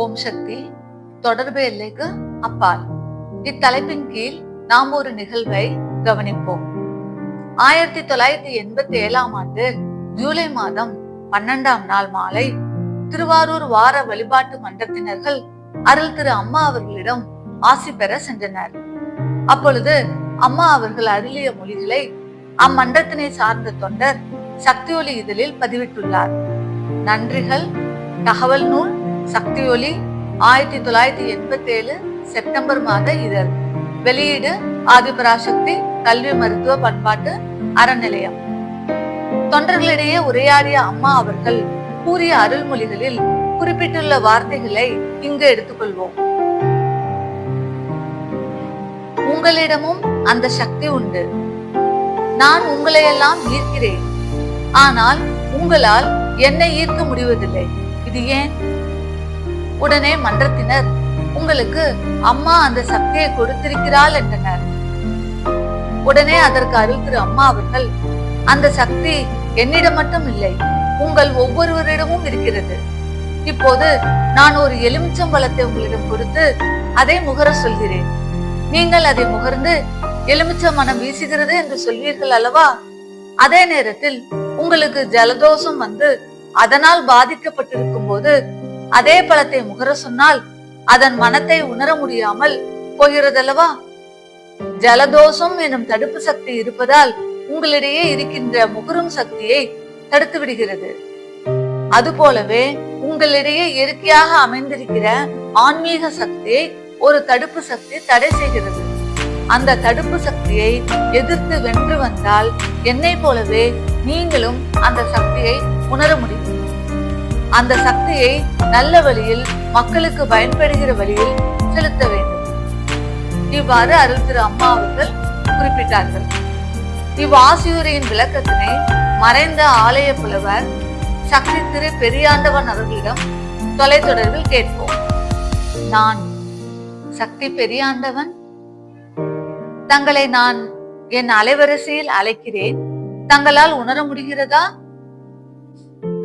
ஓம் சக்தி. தொடர்பு எல்லைக்கு அப்பால். இத்தலைப்பின் கீழ் நாம் ஒரு நிகழ்வை கவனிப்போம். ஆயிரத்தி தொள்ளாயிரத்தி எண்பத்தி ஏழாம் ஆண்டு ஜூலை மாதம் பன்னெண்டாம் நாள் மாலை திருவாரூர் வார வழிபாட்டு மன்றத்தினர்கள் அருள் திரு அம்மா அவர்களிடம் ஆசி பெற சென்றனர். அப்பொழுது அம்மா அவர்கள் அருளிய மொழிகளை அம்மன்றத்தினை சார்ந்த தொண்டர் சக்தியொலி இதழில் பதிவிட்டுள்ளார். நன்றிகள் தகவல் நூல் சக்தி ஒளி ஆயிரத்தி தொள்ளாயிரத்தி எண்பத்தி ஏழு செப்டம்பர் மாத இதழ். வெளியீடு ஆதிபராசக்தி கல்வி மருத்துவ பண்பாட்டு அறநிலையம். தொண்டர்களிடையே உரையாடிய அம்மா அவர்கள் கூறிய அருள்மொழிகளில் குறிப்பிட்டுள்ள வார்த்தைகளை இங்கு எடுத்துக்கொள்வோம். உங்களிடமும் அந்த சக்தி உண்டு. நான் உங்களையெல்லாம் ஈர்க்கிறேன். ஆனால் உங்களால் என்னை ஈர்க்க முடிவதில்லை. இது ஏன்? உடனே மன்றத்தினர் உங்களுக்கு அம்மா அந்த சக்தியை கொடுத்திருக்கிறாள் என்றனர். உடனே அதற்கு அருள் திரு அம்மா அவர்கள் அந்த சக்தி என்னிடம் மட்டும் இல்லை உங்கள் ஒவ்வொருவரிடமும் இருக்கிறது. இப்போது நான் ஒரு எலுமிச்சம் பழத்தை உங்களிடம் கொடுத்து அதை முகர சொல்கிறேன். நீங்கள் அதை முகர்ந்து எலுமிச்ச மனம் வீசுகிறது என்று சொல்வீர்கள் அல்லவா? அதே நேரத்தில் உங்களுக்கு ஜலதோஷம் வந்து அதனால் பாதிக்கப்பட்டிருக்கும் போது அதே பழத்தை முகர சொன்னால் அதன் மனத்தை உணர முடியாமல் போகிறதல்லவா? ஜலதோஷம் எனும் தடுப்பு சக்தி இருப்பதால் உங்களிடையே இருக்கின்ற முகரும் சக்தியை தடுத்து விடுகிறது. அதுபோலவே உங்களிடையே இயற்கையாக அமைந்திருக்கிற ஆன்மீக சக்தியை ஒரு தடுப்பு சக்தி தடை செய்கிறது. அந்த தடுப்பு சக்தியை எதிர்த்து வென்று வந்தால் என்னை போலவே நீங்களும் அந்த சக்தியை உணர முடியும். அந்த சக்தியை நல்ல வழியில் மக்களுக்கு பயன்படுகிற வழியில் செலுத்த வேண்டும். இவ்வாறு அருள் திரு அம்மா அவர்கள் குறிப்பிட்டார்கள். இவ்வாசியுரையின் விளக்கத்தினை மறைந்த ஆலய புலவர் சக்தி திரு பெரியாண்டவன் அவர்களிடம் தொலைத்தொடர்பில் கேட்போம். நான் சக்தி பெரியாண்டவன்? தங்களை நான் என் அலைவரிசையில் அழைக்கிறேன். தங்களால் உணர முடிகிறதா?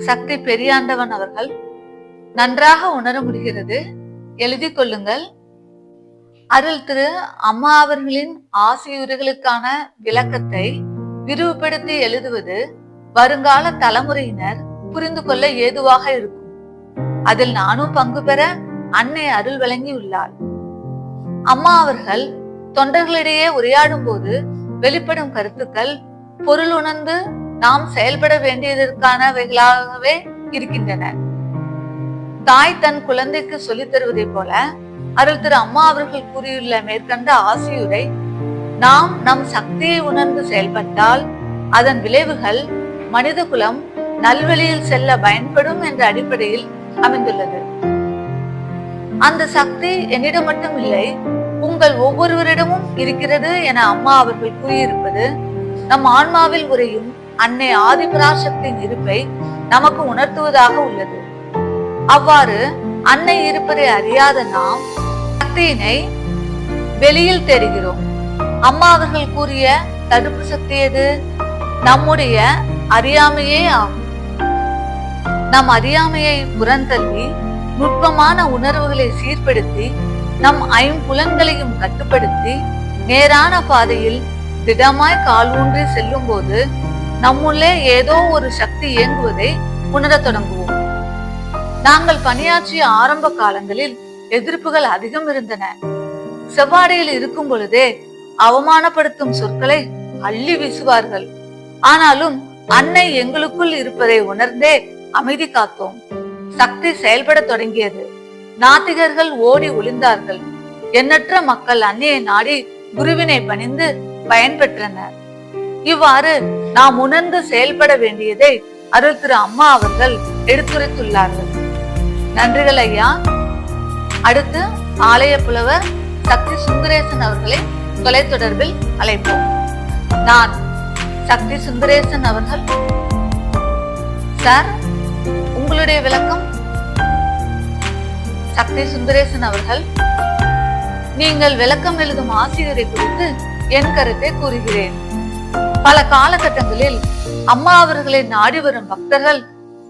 சக்தி பெரியாண்டவன் அவர்கள் நன்றாக உணர முடிகிறது. எழுதி கொள்ளுங்கள். அருள் திரு அம்மா அவர்களின் ஆசியுரைகளுக்கான விளக்கத்தை விரிவுபடுத்தி எழுதுவது வருங்கால தலைமுறையினர் புரிந்து கொள்ள ஏதுவாக இருக்கும். அதில் நானும் பங்கு பெற அன்னை அருள் வழங்கியுள்ளார் அம்மா அவர்கள் தொண்டர்களிடையே உரையாடும் போது வெளிப்படும் கருத்துக்கள் பொருள் உணர்ந்து நாம் செயல்பட வேண்டியதற்கானவைகளாகவே இருக்கின்றன. தாய் தன் குழந்தைக்கு சொல்லித் தருவதை போல அருள் திரு அம்மா அவர்கள் கூறியுள்ள மேற்கண்ட ஆசியுரை நாம் நம் சக்தியை உணர்ந்து செயல்பட்டால் அதன் விளைவுகள் மனித குலம் நல்வழியில் செல்ல பயன்படும் என்ற அடிப்படையில் அமைந்துள்ளது. அந்த சக்தி என்னிடம் மட்டும் இல்லை உங்கள் ஒவ்வொருவரிடமும் இருக்கிறது என அம்மா அவர்கள் கூறியிருப்பது நம் ஆன்மாவில் உரையும் அன்னை ஆதிபராசக்தியின் இருப்பை நமக்கு உணர்த்துவதாக உள்ளது. அவ்வாறு அன்னை இருப்பதை அறியாத நாம் சக்தியினை வெளியில் தேடுகிறோம். அம்மா அவர்கள் கூறிய தடுப்பு சக்தி எது? நம்முடைய அறியாமையே ஆகும். நம் அறியாமையை புறந்தள்ளி நுட்பமான உணர்வுகளை சீர்படுத்தி நம் ஐம்புலன்களையும் கட்டுப்படுத்தி நேரான பாதையில் திடமாய் கால் ஊன்றி செல்லும் போது நம்முள்ளே ஏதோ ஒரு சக்தி இயங்குவதை உணரத் தொடங்குவோம். நாங்கள் பணியாற்றிய ஆரம்ப காலங்களில் எதிர்ப்புகள் அதிகம் இருந்தன. செவ்வாடையில் இருக்கும் பொழுதே அவமானப்படுத்தும் சொற்களை அள்ளி வீசுவார்கள். ஆனாலும் அன்னை எங்களுக்குள் இருப்பதை உணர்ந்தே அமைதி காத்தோம். சக்தி செயல்பட தொடங்கியது. நாத்திகர்கள் ஓடி ஒளிந்தார்கள். எண்ணற்ற மக்கள் அன்னையை நாடி குருவினை பணிந்து பயன்பெற்றனர். இவ்வாறு நாம் உணர்ந்து செயல்பட வேண்டியதை அருள் திரு அம்மா அவர்கள் எடுத்துரைத்துள்ளார்கள். நன்றிகள் ஐயா. அடுத்து ஆலய புலவர் சக்தி சுந்தரேசன் அவர்களை தொலைத்தொடர்பில் அழைப்போம். நான் சக்தி சுந்தரேசன் அவர்கள். சார் உங்களுடைய விளக்கம்? சக்தி சுந்தரேசன் அவர்கள் நீங்கள் விளக்கம் எழுதும் ஆசிரியரை குறித்து என் கருத்தை கூறுகிறேன். பல காலகட்டங்களில் அம்மா அவர்களை நாடி வரும் பக்தர்கள்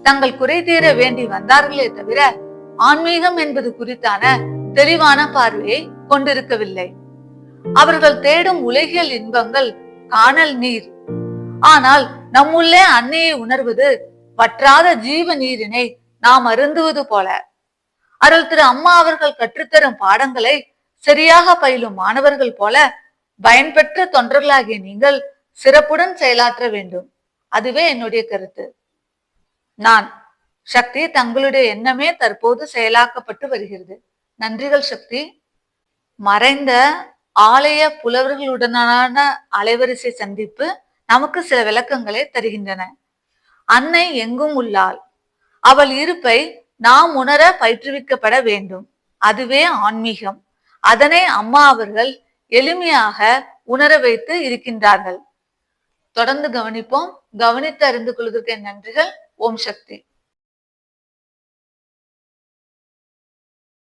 தங்கள் குறை தீர வேண்டி வந்தார்களே தவிர ஆன்மீகம் என்பது குறித்தான தெளிவான பார்வையை கொண்டிருக்கவில்லை. அவர்கள் தேடும் உலகியல் இன்பங்கள் காணல் நீர். ஆனால் நம்முள்ளே அன்னையை உணர்வது வற்றாத ஜீவ நீரினை நாம் அருந்துவது போல. அருள் திரு அம்மா அவர்கள் கற்றுத்தரும் பாடங்களை சரியாக பயிலும் மாணவர்கள் போல பயன்பெற்ற தொண்டர்களாகிய நீங்கள் சிறப்புடன் செயலாற்ற வேண்டும். அதுவே என்னுடைய கருத்து. நான் சக்தி தங்களுடைய எண்ணமே தற்போது செயலாக்கப்பட்டு வருகிறது. நன்றிகள் சக்தி. மறைந்த ஆலய புலவர்களுடனான அலைவரிசை சந்திப்பு நமக்கு சில விளக்கங்களை தருகின்றன. அன்னை எங்கும் உள்ளாள். அவள் இருப்பை நாம் உணர பயிற்றுவிக்கப்பட வேண்டும். அதுவே ஆன்மீகம். அதனை அம்மா அவர்கள் எளிமையாக உணர வைத்து இருக்கின்றார்கள். தொடர்ந்து கவனிப்போம். கவனித்து அறிந்து கொள்வதற்கு நன்றிகள். ஓம் சக்தி.